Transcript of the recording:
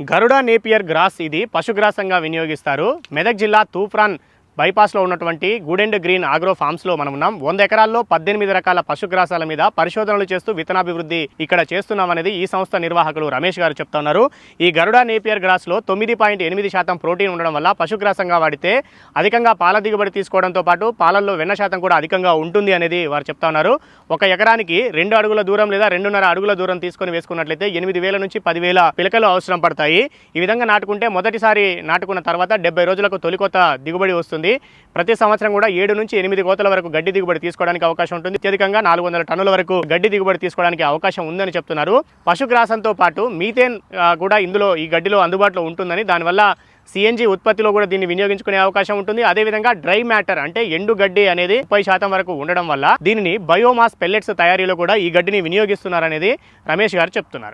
గరుడ Napier gross ఇది పశుగ్రాసంగా వినియోగిస్తారు. మెదక్ జిల్లా తూప్రాన్ బైపాస్లో ఉన్నటువంటి గుడ్ అండ్ గ్రీన్ ఆగ్రో ఫామ్స్లో మనం ఉన్నాం. వంద ఎకరాల్లో పద్దెనిమిది రకాల పశుగ్రాసాల మీద పరిశోధనలు చేస్తూ విత్తనాభివృద్ధి ఇక్కడ చేస్తున్నాం అనేది ఈ సంస్థ నిర్వాహకులు రమేష్ గారు చెప్తున్నారు ఈ గరుడా నేపియర్ గ్రాస్లో తొమ్మిది పాయింట్ ఎనిమిది శాతం ప్రోటీన్ ఉండడం వల్ల పశుగ్రాసంగా వాడితే అధికంగా పాల దిగుబడి తీసుకోవడంతో పాటు పాలల్లో వెన్న శాతం కూడా అధికంగా ఉంటుంది అనేది వారు చెప్తున్నారు ఒక ఎకరానికి రెండు అడుగుల దూరం లేదా రెండున్నర అడుగుల దూరం తీసుకొని వేసుకున్నట్లయితే ఎనిమిది వేల నుంచి పదివేల పిలకలు అవసరం పడతాయి. ఈ విధంగా నాటుకుంటే మొదటిసారి నాటుకున్న తర్వాత డెబ్బై రోజులకు తొలి కొత్త దిగుబడి వస్తుంది. ప్రతి సంవత్సరం కూడా ఏడు నుంచి ఎనిమిది కోతల వరకు గడ్డి దిగుబడి తీసుకోవడానికి అవకాశం ఉంటుంది. అత్యధికంగా నాలుగు వందల టన్నుల వరకు గడ్డి దిగుబడి తీసుకోవడానికి అవకాశం ఉందని చెప్తున్నారు. పశుగ్రాసంతో పాటు మీథేన్ కూడా ఇందులో ఈ గడ్డిలో అందుబాటులో ఉంటుందని దానివల్ల సిఎన్జి ఉత్పత్తిలో కూడా దీన్ని వినియోగించుకునే అవకాశం ఉంటుంది. అదేవిధంగా డ్రై మ్యాటర్ అంటే ఎండు గడ్డి అనేది ముప్పై శాతం వరకు ఉండడం వల్ల దీనిని బయోమాస్ పెల్లెట్స్ తయారీలో కూడా ఈ గడ్డిని వినియోగిస్తున్నారనేది రమేష్ గారు చెప్తున్నారు.